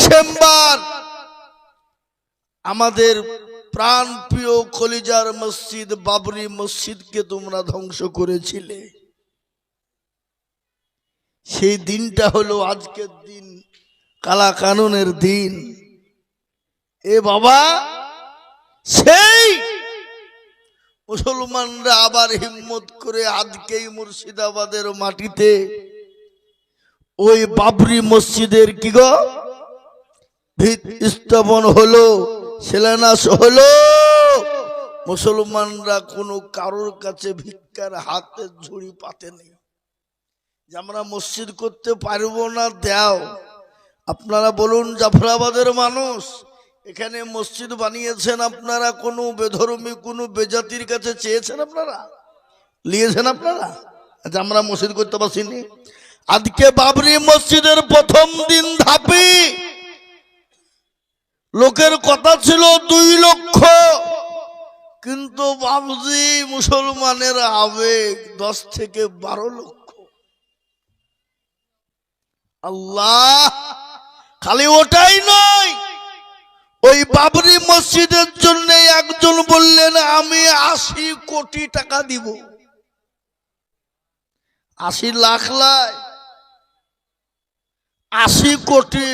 December. আমাদের প্রাণ প্রিয় কলিজার মসজিদ, বাবরি মসজিদকে তোমরা ধ্বংস করেছিলে। সেই দিনটা হলো আজকের দিন কালা কানুনের দিন। এ বাবা, সেই মুসলমানরা আবার হিম্মত করে আজকেই মুর্শিদাবাদের মাটিতে ওই বাবরি মসজিদের কি গো? ভিত স্থাপন হলো, শিলান্যাস হলো। মুসলমানরা কোনো কারোর কাছে ভিক্ষার হাতে ঝুড়ি পাতে নেই। যে আমরা মসজিদ করতে পারব না, দেও। আপনারা বলুন, জাফরাবাদের মানুষ এখানে মসজিদ বানিয়েছেন আপনারা? কোনো বেধর্মী, কোনো বেজাতির কাছে চেয়েছেন আপনারা? নিয়েছেন আপনারা? আচ্ছা আমরা মসজিদ করতে পারছিনি আজকে বাবরি মসজিদের প্রথম দিন ধাপি লোকের কথা ছিল দুই লক্ষ। কিন্তু বাবজি মুসলমানের আবেগ দশ থেকে বারো লক্ষ। আল্লাহ, খালি ওটাই নয়, ওই বাবরি মসজিদের জন্য একজন বললেন, আমি আশি কোটি টাকা দিব। আশি লাখ লাই। আশি কোটি।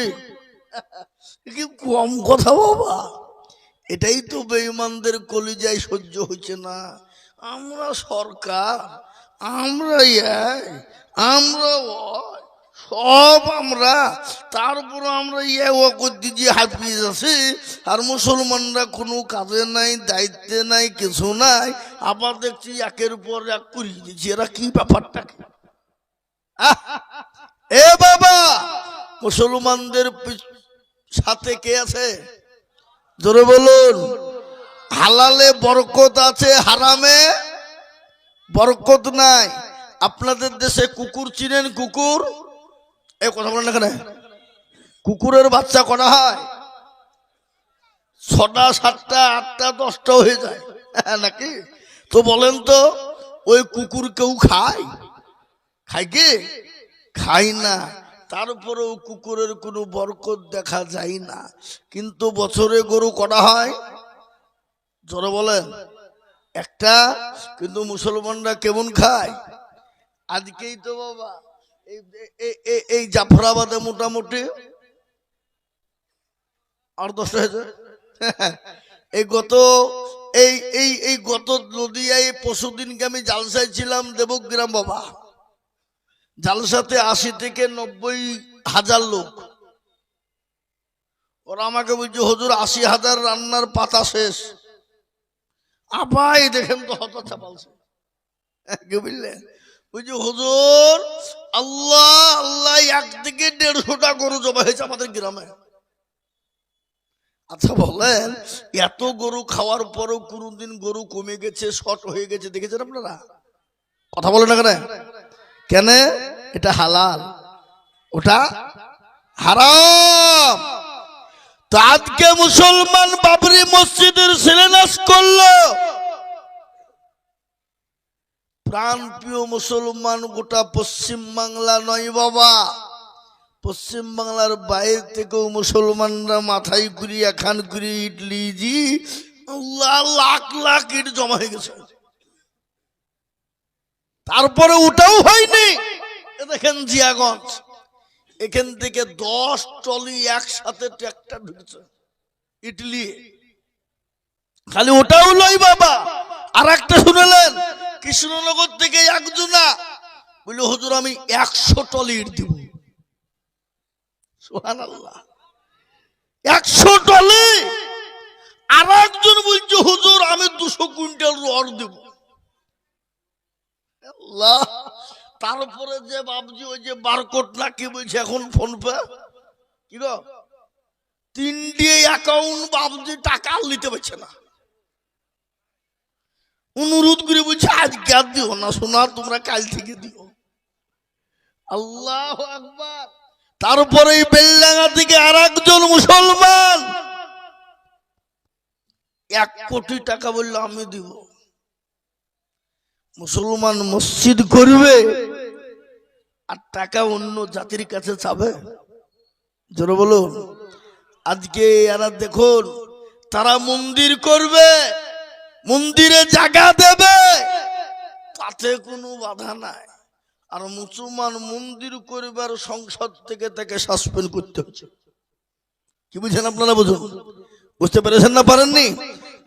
কি কম কথা বাবা? এটাই তো বেঈমানদের কলিজায় সহ্য হচ্ছে না। আমরা সরকার আমরা আমরা সব আমরা। তারপর আমরা ইয়ে ও করতে যে হাফিজ আছে, আর মুসলমানরা কোনো কাজে নাই, দায়িত্বে নাই, কিছু নাই, আবার দেখছি একের পর এক করিয়ে দিচ্ছি। এরা কি ব্যাপারটা কি? এ বাবা, মুসলমানদের সাথে কে আছে? জোরে বলুন। হালালে বরকত আছে হারামে বরকত নাই। আপনাদের দেশে কুকুর চিনেন কুকুর? এ কথা বলেন এখানে। কুকুরের বাচ্চা করা হয়? ছটা সাতটা আটটা দশটা হয়ে যায়। হ্যাঁ, নাকি? তো বলেন তো ওই কুকুর কেউ খায়? খায় কি? খাই না। তারপরেও কুকুরের কোনো বরকত দেখা যায় না। কিন্তু বছরে গরু করা হয়? জোরে বলেন। একটা? কিন্তু মুসলমানরা কেমন খায়? আজকেই তো বাবা, এই জাফরাবাদে মোটামুটি আর দশটা হয়েছে। এই গত, এই এই এই গত নদিয়ায় পরশু দিনকে আমি জালসায় ছিলাম দেবগ্রাম বাবা। জালসাতে আশি থেকে নব্বই হাজার লোক। ওরা আমাকে বলছে, হজুর, আশি হাজার রান্নার পাতা শেষ। আপাই দেখেন তো হত চাপালছে কি বুঝলে বলছি, হুজুর, আল্লাহ আল্লাহ একদিকে দেড়শোটা গরু জমা হয়েছে আমাদের গ্রামে। আচ্ছা বলেন, এত গরু খাওয়ার পরও কোনদিন গরু কমে গেছে, শর্ট হয়ে গেছে, দেখেছেন আপনারা? কথা বলেন না কেন? কেন? এটা হালাল। ওটা হারাম। তো আজকে মুসলমান বাবরি মসজিদের শিলান্যাস করল। প্রাণ প্রিয় মুসলমান, গোটা পশ্চিম বাংলা নয় বাবা। পশ্চিম বাংলার বাইরে থেকেও মুসলমানরা মাথায় করি এখান করি ইডলি, জি লাখ লাখ ইট জমা হয়ে গেছে। তারপরে ওটাও হয়নি। দেখেন জিয়াগঞ্জ। এখান থেকে দশ টলি একসাথে ট্র্যাক্টর ঢুকেছে। ইটলি। খালি ওটাও নয় বাবা। আর একটা শুনেলেন? কৃষ্ণনগর থেকে একজনা। বলল, হুজুর, আমি একশো টলি ইট দিব। একশো টলি আর একজন বলছে, হুজুর, আমি দুশো কুইন্টাল রড দেব। তারপরে যে বাবজি ওই যে বারকোট না কি বলছে এখন ফোন পে। কি তিনটে অ্যাকাউন্ট বাবজি টাকা নিতে পারছে না। অনুরোধ করে বলছে, আজকে আর দিও না শোনা তোমরা কাল থেকে দিও। আল্লাহ আকবার। তারপরে এই বেলডাঙ্গা থেকে আর একজন মুসলমান। এক কোটি টাকা বলল, আমি দিব। মুসলমান মসজিদ করবে আর টাকা অন্য জাতির কাছে চাবে জোরে বলুন। আজকে এরা দেখুন, তারা মন্দির করবে, মন্দিরে জায়গা দেবে। তাতে কোনো বাধা নাই। আর মুসলমান মন্দির করবার সংসদ থেকে তাকে সাসপেন্ড করতে হচ্ছে। কি বুঝছেন আপনারা বুঝুন? বুঝতে পেরেছেন না পারেননি?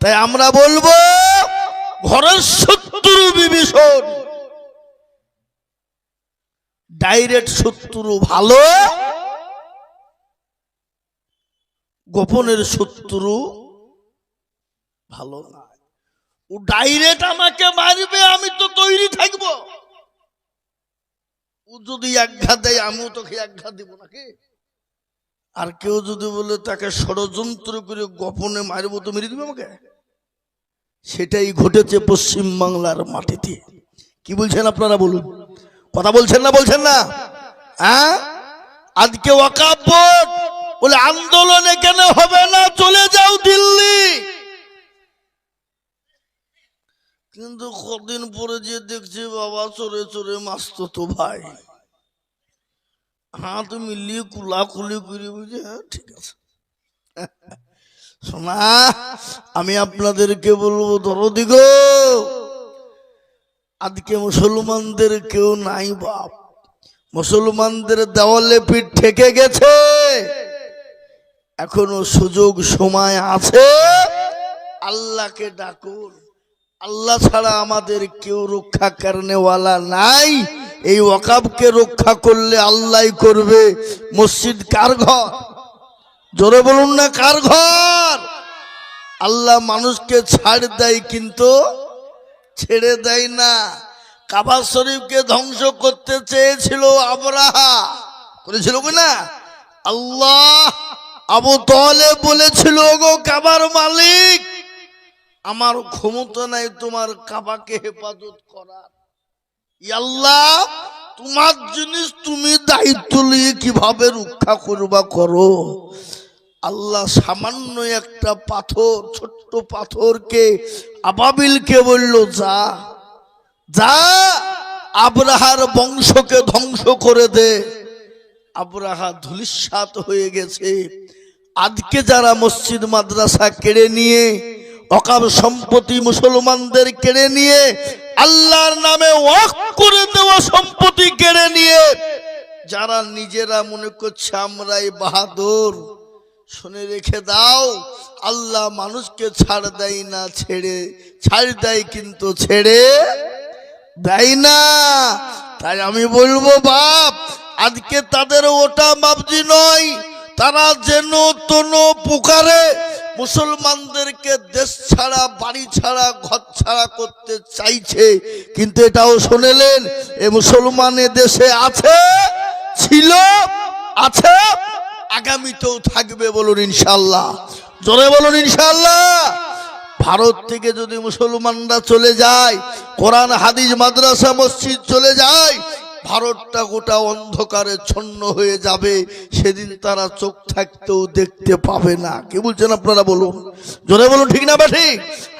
তাই আমরা বলব ঘরের শত্রু বিভীষণ। ডাইরেক্ট শত্রু ভালো, গোপনের শত্রু ভালো না। ও ডাইরেক্ট আমাকে মারবে, আমি তো তৈরি থাকব। ও যদি একঘাত দেয়, আমিও তোকে একঘাত দিব নাকি? আর কেউ যদি বলে তাকে ষড়যন্ত্র করে গোপনে মারবো, তো মেরে দিবে আমাকে? সেটাই ঘটেছে পশ্চিম বাংলার মাটিতে। কি বলছেন আপনারা বলুন? কথা বলছেন না বলছেন না? হ্যাঁ? আজকে বলে আন্দোলন এখানে হবে না? চলে যাও দিল্লি! কিন্তু কদিন পরে যে দেখছি বাবা চোরে চোরে মাস্ত তো ভাই। হাত মিলিয়ে কুলা কুলি করে বুঝে হ্যাঁ ঠিক আছে। শোনা আমি আপনাদেরকে বলব, ধরো দিগো আজকে মুসলমানদের কেউ নাই বাপ। মুসলমানদের দেওয়ালে পিঠ ঠেকে গেছে। এখনও সুযোগ সময় আছে। আল্লাহকে ডাকুন। আল্লাহ ছাড়া আমাদের কেউ রক্ষা কারণেওয়ালা নাই। এই ওয়াকাবকে রক্ষা করলে আল্লাহ করবে। মসজিদ কার ঘর? জোরে বলুন না, কার ঘর? আল্লাহ মানুষকে ছাড় দেয় কিন্তু ছেড়ে দেয় না। কাবা শরীফকে ধ্বংস করতে চেয়েছিল আবরাহা। করেছিল না? আল্লাহ আবু তলে বলেছিল গো কাবার মালিক, আমার ক্ষমতা নাই তোমার কাবাকে হেফাজত করার। আল্লাহ, তোমার জিনিস তুমি দায়িত্ব নিয়ে কীভাবে রক্ষা করবা করো? আল্লাহ সামান্য একটা পাথর, ছোট্ট পাথরকে আবাবিলকে বলল, যা যা, আবরাহার বংশকে ধ্বংস করে দে। আবরাহা ধুলিস্বাত হয়ে গেছে। আজকে যারা মসজিদ, মাদ্রাসা কেড়ে নিয়ে অকাব সম্পত্তি মুসলমানদের কেড়ে নিয়ে, আল্লাহর নামে ওয়াক করে দেওয়া সম্পত্তি কেড়ে নিয়ে, যারা নিজেরা মনে করছে, আমরাই বাহাদুর। শুনে রেখে দাও, আল্লাহ মানুষকে ছাড় দেয় না, ছেড়ে, ছাড় দেয় কিন্তু ছেড়ে দেয় না। তাই আমি বলব, বাপ, আজকে তাদের ওটা বাবজি নয়। তারা যেন তোন পুকারে মুসলমানদেরকে দেশ ছাড়া, বাড়ি ছাড়া, ঘর ছাড়া করতে চাইছে। কিন্তু এটাও শুনেলেন, এ মুসলমানে দেশে আছে, ছিল, আছে। আগামীতেও থাকবে বলুন ইনশাল্লাহ জোরে বলুন ইনশাল্লাহ ভারত থেকে যদি মুসলমানরা চলে যায়, কোরআন, হাদিস, মাদ্রাসা, মসজিদ চলে যায় ভারতটা গোটা অন্ধকারে ছন্ন হয়ে যাবে, সেদিন তারা চোখ থাকতেও দেখতে পাবে না। কি বলছেন আপনারা বলুন? জোরে বলুন, ঠিক না বা ঠিক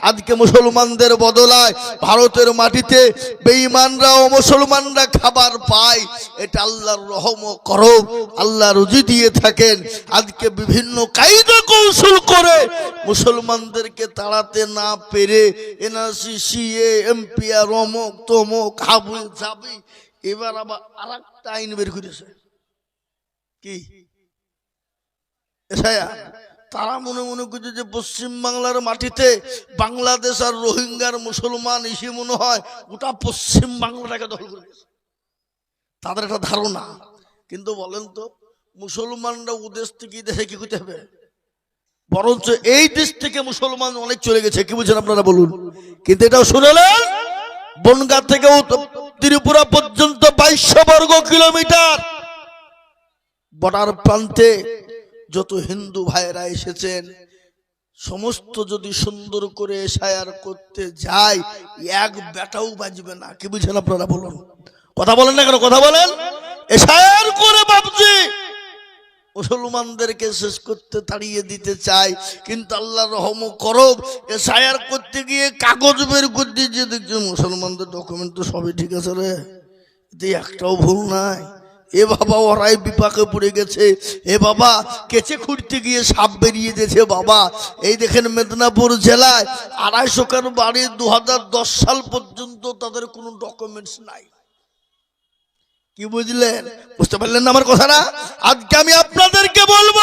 আজকে মুসলমানদের বদলায় ভারতের মাটিতে বেঈমানরা ও মুসলমানরা খাবার পায়। এটা আল্লাহর রহম ও করম আল্লাহ রুজি দিয়ে থাকেন। আজকে বিভিন্ন কায়দা কৌশল করে মুসলমানদেরকে তাড়াতে না পেরে এনআরসি, সিএ এমপি আর অমক তমক হাবু যাবি এবার আবার আর একটা আইন বের করেছে। কি? তারা মনে মনে করছে যে পশ্চিম বাংলার মাটিতে বাংলাদেশ আর রোহিঙ্গার মুসলমান এসে মনে হয় গোটা পশ্চিম বাংলাটাকে দখল করে। তাদের একটা ধারণা। কিন্তু বলেন তো, মুসলমানরা ও দেশ থেকে দেশে কি করতে হবে? বরঞ্চ এই দেশ থেকে মুসলমান অনেক চলে গেছে। কি বুঝছেন আপনারা বলুন? কিন্তু এটাও শুনেলেন বনগা থেকে ত্রিপুরা পর্যন্ত বাইশশো বর্গ কিলোমিটার। বর্ডার প্রান্তে যত হিন্দু ভাইরা এসেছেন, সমস্ত যদি সুন্দর করে এসায়ার করতে যায়, এক বেটাও বাজবে না। কি বুঝছেন আপনারা বলুন? কথা বলেন না কেন? কথা বলেন? এসায়ার করে বাবজি মুসলমানদেরকে শেষ করতে তাড়িয়ে দিতে চায়। কিন্তু আল্লাহ রহম করব, এ সায়ার করতে গিয়ে কাগজ বের করতে গিয়ে দেখছি মুসলমানদের ডকুমেন্ট তো সবই ঠিক আছে রে। এতে একটাও ভুল নাই। এ বাবা ওরাই বিপাকে পড়ে গেছে। এ বাবা কেচে খুঁড়তে গিয়ে সাপ বেরিয়ে গেছে বাবা। এই দেখেন মেদিনীপুর জেলায় আড়াইশো কার বাড়ি দু হাজার দশ সাল পর্যন্ত তাদের কোনো ডকুমেন্টস নাই। কি বুঝলেন? বুঝতে পারলেন না আমার কথা না আজকে আমি আপনাদেরকে বলব,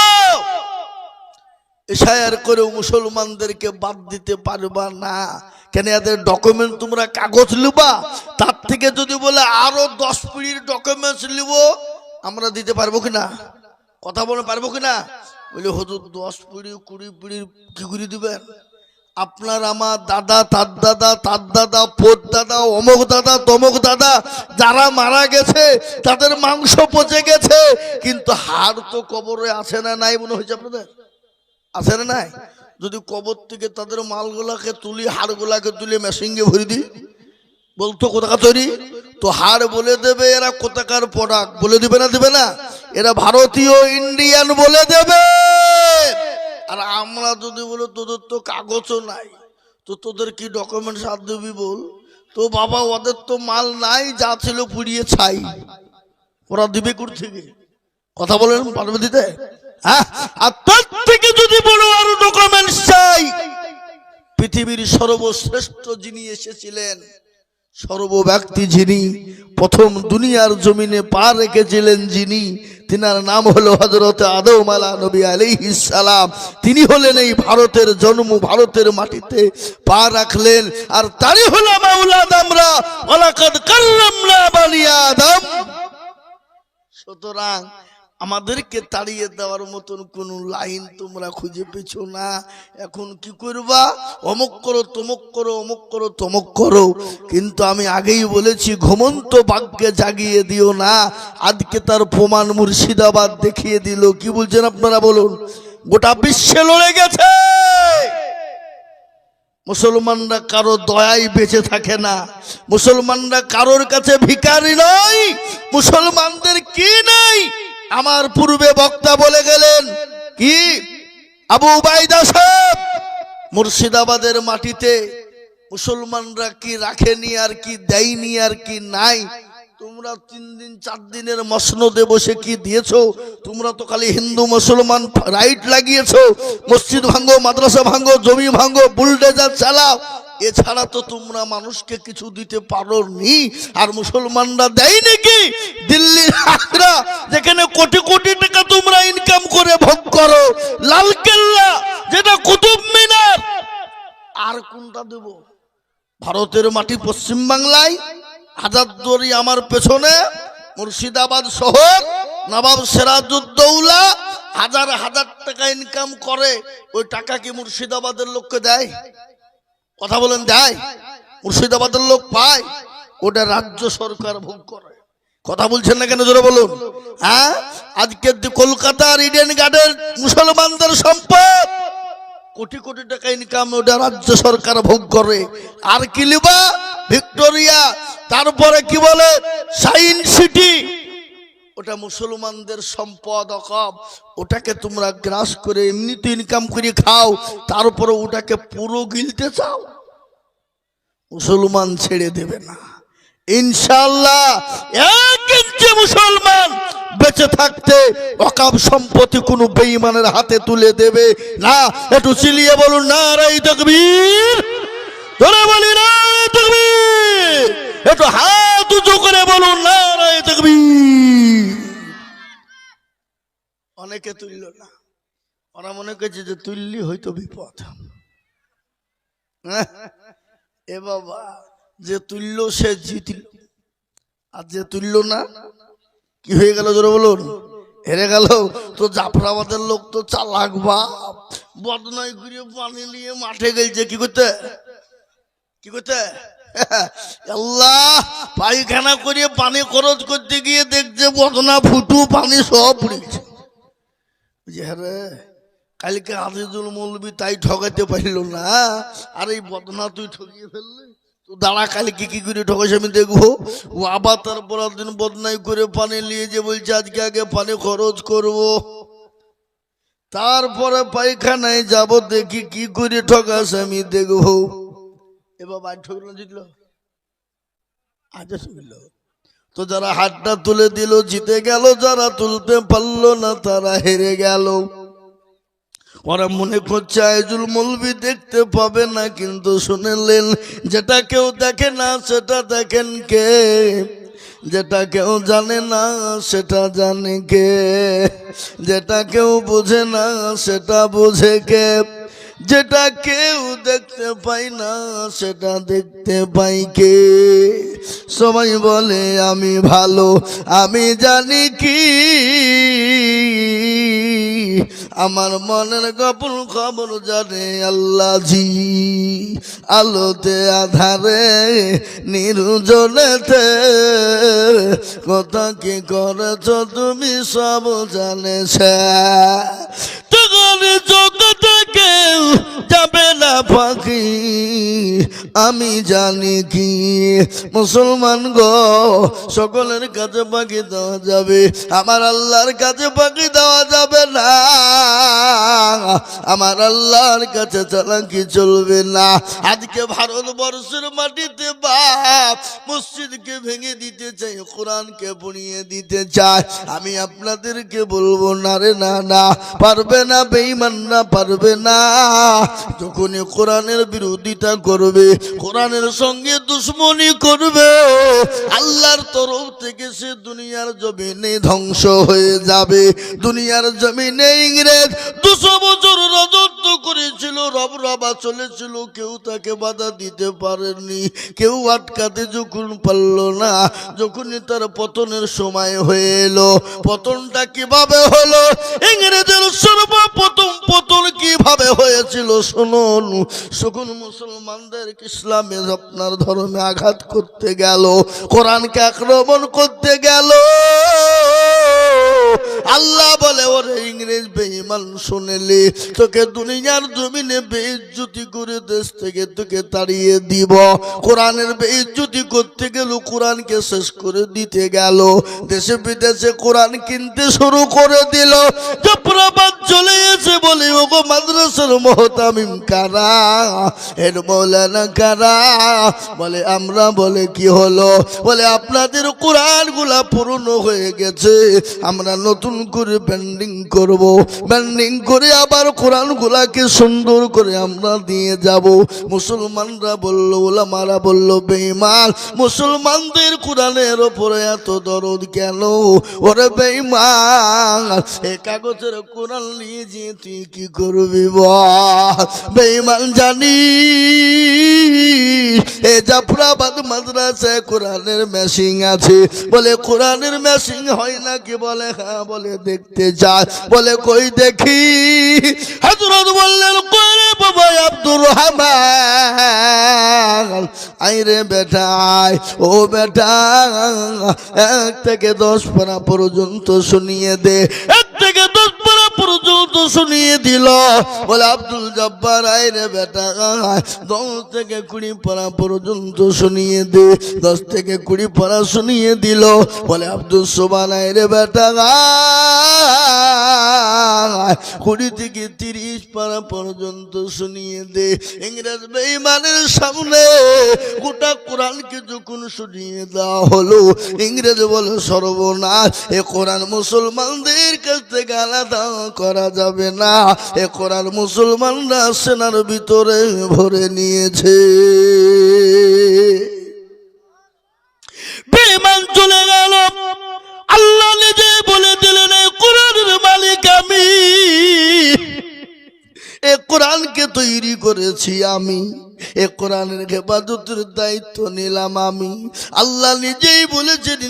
এশায়ার করে মুসলমানদেরকে বাদ দিতে পারবা না। কেন এদের ডকুমেন্ট তোমরা কাগজ লিবা? তার থেকে যদি বলে আরও দশ পিড়ির ডকুমেন্টস লিব, আমরা দিতে পারব কিনা? কথা বলে পারব কিনা? বলে, হুজুর, দশ পিড়ি কুড়ি পিড়ির কি করে দিবেন? আপনার আমার দাদা, তার দাদা তার দাদা পোত দাদা অমুক দাদা তমুক দাদা, যারা মারা গেছে, তাদের মাংস পচে গেছে, কিন্তু হাড় তো কবরে আছে না নাই মনে হয়েছে আপনাদের? আছে না নাই? যদি কবর থেকে তাদের মালগুলাকে তুলি, হাড়গুলাকে তুলে মেশিনকে ভরি দিই, বলতো কোথাকার তৈরি? তো হাড় বলে দেবে, এরা কোথাকার প্রোডাক্ট বলে দিবে না দিবে না? এরা ভারতীয় ইন্ডিয়ান বলে দেবে! আর আমরা যদি বলো, তোদের তো কাগজও নাই, তো তোদের কি ডকুমেন্টস হাত দিবি বল? তো বাবা, ওদের তো মাল নাই, যা ছিল পুড়িয়ে ছাই। ওরা দিবে কোর থেকে? কথা বলেন, পারবে দিতে? হ্যাঁ? আর তার থেকে যদি আরও ডকুমেন্টস চাই। পৃথিবীর সর্বশ্রেষ্ঠ যিনি এসেছিলেন সর্বব্যক্তি যিনি প্রথম দুনিয়ার জমিনে পা রেখেছিলেন যিনি তিনার নাম হলো হজরত আদৌমালা আলা নবী আলাইহিস সালাম। তিনি হলেন এই ভারতের জন্ম, ভারতের মাটিতে পা রাখলেন। আর তারই হলো আমরা কাল্লামরা বানিয়া আদম। সুতরাং আমাদেরকে তাড়িয়ে দেওয়ার মতন কোন লাইন তোমরা খুঁজে পেছো না। এখন কি করবা? অমুক করো, তমুক করো, অমুক করো, তমুক করো। কিন্তু আমি আগেই বলেছি, ঘুমন্ত বাক্যে জাগিয়ে দিও না। আজকে তার প্রমাণ মুর্শিদাবাদ দেখিয়ে দিল। কি বলছেন আপনারা বলুন? গোটা বিশ্বে লড়ে গেছে। মুসলমানরা কারও দয়াই বেঁচে থাকে না। মুসলমানরা কারোর কাছে ভিখারি নয়। মুসলমানদের কি নেই? আমার পূর্বে বক্তা বলে গেলেন, কি? আবু উবাইদা সাহেব, মুর্শিদাবাদের মাটিতে মুসলমানরা কি রাখেনি আর কি দেয়নি আর কি নাই? তোমরা তিন দিন, চার দিনের মসনদে বসে কি দিয়েছ? তোমরা তো খালি হিন্দু, মুসলমান, রাইট লাগিয়েছো। মসজিদ ভাঙ্গো, মাদ্রাসা ভাঙ্গো, জমি ভাঙ্গো, বুলডেজার চালাও। এছাড়া তো তোমরা মানুষকে কিছু দিতে পারো নি আর মুসলমানরা দেয় নাকি দিল্লির আগ্রা যেখানে কোটি কোটি টাকা তোমরা ইনকাম করে ভোগ করো। লালকেল্লা, যেটা কুতুব মিনার। আর কোনটা দেব? ভারতের মাটি পশ্চিম বাংলায়? হাজারদুয়ারি আমার পেছনে, মুর্শিদাবাদ শহর, নবাব সিরাজউদ্দৌলা হাজার হাজার টাকা ইনকাম করে। ওই টাকা কি মুর্শিদাবাদের লোককে দেয়? কথা বলেন, দেয়। মুর্শিদাবাদের লোক পায়, ওটা রাজ্য সরকার ভোগ করে। কথা বলছেন না কেন? জোরে বলুন। হ্যাঁ? আজকে কলকাতার ইডেন গার্ডেন মুসলমানদের সম্পদ। কোটি কোটি টাকা ইনকাম ওটা রাজ্য সরকার ভোগ করে। আর কি লিবা? ভিক্টোরিয়া, তারপরে কি বলে? Science City. ওটা মুসলমানদের সম্পদ অকব ওটাকে তোমরা গ্রাস করে এমনিতে ইনকাম করে খাও, তারপরে ওটাকে পুরো গিলতে চাও। মুসলমান ছেড়ে দেবে না। ইনশাল্লাহ মুসলমান বেঁচে থাকতে অকাব সম্পত্তি কোনো বেইমানের হাতে তুলে দেবে না। একটু চিলিয়ে বলুন না রাই তকবীর। ধরে বলি না তকবীর! একটু হাত উঁচু করে বলুন না তকবীর! অনেকে তুলল না। ওরা মনে করছে যে তুললি হয়তো বিপদ? এ বাবা, যে তুললো সে জিতল। আর যে তুলল না, কি হয়ে গেল জোরে বলুন? হেরে গেল। তো জাফরাবাদের লোক তো চালাক বা বদনাই করে পানি নিয়ে মাঠে গেলছে, কি করতে? কি করতে? আল্লাহ, পায়খানা করে পানি খরচ করতে গিয়ে দেখছে বদনা, ফুটু, পানি সব পুড়েছে হ্যাঁ কালকে আজিজুল মৌলবি তাই ঠকাতে পারল না। আর এই বদনা তুই ঠকিয়ে ফেললি? তো দাঁড়া, কালকে কি করে ঠকাইছে আমি দেখব? ও আবার তারপর দিন বদনাই করে পানি নিয়ে যে বলছে, আজকে আগে পানি খরচ করব। তারপরে পায়খানায় যাব, দেখি কি করে ঠকাছে আমি দেখব। এবার বাড়ি ঠকলো, জিতলো। আজ তো যারা হাতটা তুলে দিল, জিতে গেল। যারা তুলতে পারল না, তারা হেরে গেল। ওরা মনে করছে, আইজুল মলবি দেখতে পাবে না, কিন্তু শুনেলেন, যেটা কেউ দেখে না, সেটা দেখেন কে? যেটা কেউ জানে না, সেটা জানে কে? যেটা কেউ বোঝে না, সেটা বোঝে কে? যেটা কেউ দেখতে পাই না, সেটা দেখতে পাই কে? সবাই বলে, আমি ভালো, আমি জানি কি। আমার মনের গোপন খবর জানে আল্লাহ জি আলোতে, আধারে, নির্জনেতে। কথা কি করেছ তুমি সব জানেছে। তখন আমি জানি কি মুসলমান গো, সকলের কাছে পাখি দেওয়া যাবে, আমার আল্লাহর কাছে পাখি দেওয়া যাবে না। আমার আল্লাহর কাছে চালাকি চলবে না। আজকে ভারতবর্ষের মাটিতে বাপ মসজিদকে ভেঙে দিতে চাই, কোরআনকে পড়িয়ে দিতে চাই। আমি আপনাদেরকে বলব, না রে, না না, পারবে না, বেঈমান না, পারবে না। যখনই কোরআনের বিরোধিতা করবে কোরআনের সঙ্গে দুশ্মনী করবে। আল্লাহর তরফ থেকে সে দুনিয়ার জমিনে ধ্বংস হয়ে যাবে। দুনিয়ার জমিনে ইংরেজ দুশো বছর রাজত্ব করেছিল, রব রবা চলেছিল, কেউ তাকে বাধা দিতে পারেনি কেউ আটকাতে যখন পারল না, যখনই তার পতনের সময় হয়ে এলো। পতনটা কীভাবে হলো? ইংরেজের সর্বপ্রথম পতন কীভাবে হয়েছিল? শুনুন। সকল মুসলমানদের ইসলামে আপনার ধর্মে আঘাত করতে গেল কোরআনকে আক্রমণ করতে গেল। আল্লাহ বলে, ওরে ইংরেজ বেঈমান শুনেলে তোকে দুনিয়ার জমিনে বেইজ্জতি করে দেশ থেকে তোকে তাড়িয়ে দিব। কোরআনের বেইজ্জতি করতে গেল, কোরআনকে শেষ করে দিতে গেল। দেশে বিদেশে কোরআন কিনতে শুরু করে দিল। জফরাবাদ চলে এসে বলে, ওগো মাদ্রাসার মহতামিম কারা? এর মৌলানা কারা? বলে, আমরা বলে, কি হলো? বলে, আপনাদের কোরআনগুলা পুরনো হয়ে গেছে। আমরা নতুন করে ব্যান্ডিং করব। ব্যান্ডিং করে আবার কোরআন গুলাকে সুন্দর করে আমরা দিয়ে যাব। মুসলমানরা বলল, ওলামারা বলল, বেঈমান, মুসলমানদের কোরআনের ওপরে এত দরদ কেন? ওরে বেঈমান, এ কাগজের কোরআন নিয়ে যে তুই কি করবি বল? বেঈমান জানি এ জাফরাবাদ মাদ্রাসায় কোরআনের মেশিং আছে। বলে, কোরআনের মেশিং হয় নাকি বলে? হ্যাঁ বলে দেখতে যায় বলে কই দেখি? হজরত বললেন করে বাবা আব্দুর রহমান? আইরে বেটা আয়, ও বেটা এক থেকে দশ পারা পর্যন্ত শুনিয়ে দে এক থেকে দশ পারা পর্যন্ত শুনিয়ে দিল। বলে আব্দুল জব্বার আয় রে বেটা আয়, দশ থেকে কুড়ি পড়া পর্যন্ত শুনিয়ে দে। দশ থেকে কুড়ি পড়া শুনিয়ে দিল। বলে আব্দুল সোবান রে বেটা আয়, কুড়ি থেকে তিরিশ পারা পর্যন্ত শুনিয়ে দে। ইংরেজ বেঈমানের সামনে গোটা কোরআনকে যখন শুনিয়ে দেওয়া হলো ইংরেজ বলে সর্বনাশ এ কোরআন মুসলমানদের কাছ থেকে আলাদা করা যাবে না। এ কোরআন মুসলমানরা সেনার ভিতরে ভরে নিয়েছে। বেমান চলে গেল। আল্লাহ নিজে বলে দিলেন, "এ কোরআনের মালিক আমি। এ কোরআনকে তৈরি করেছি আমি। এ কোরআনের হেফাজতের দায়িত্ব নিলাম আমি। আল্লাহ নিজেই বলেছেন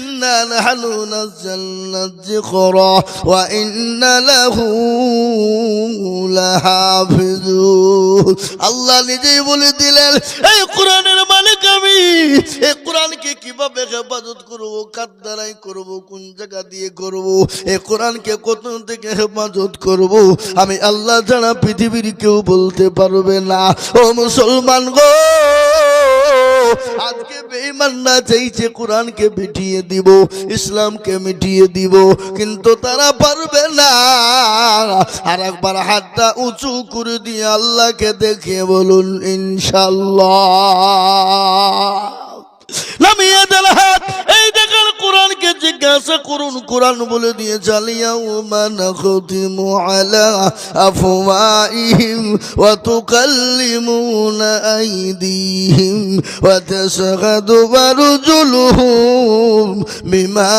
আল্লাহ নিজেই বলে দিলেন, এই কোরআনের মালিক আমি। এ কোরআনকে কীভাবে হেফাজত করব কার দ্বারাই করব কোন জায়গা দিয়ে করব এ কোরআনকে কত থেকে হেফাজত করব আমি আল্লাহ ছাড়া পৃথিবীর কেউ বলতে পারবে না। ও মুসলমান গো আজকে চাইছে কোরআনকে মিটিয়ে দিব, ইসলামকে মিটিয়ে দিব, কিন্তু তারা পারবে না। আর একবার হাতটা উঁচু করে দিয়ে আল্লাহকে দেখে বলুন ইনশাল্লাহ নামিয়ে হাত, এই কোরআনকে জিজ্ঞাসা করুন, কোরআন বলে দিয়ে চালিয়াও মানা খতিমু আলা আফওয়াইহিম ওয়া তুকাল্লিমুনা আইদিহিম ওয়া তাশহাদু আরজুলুহুম বিমা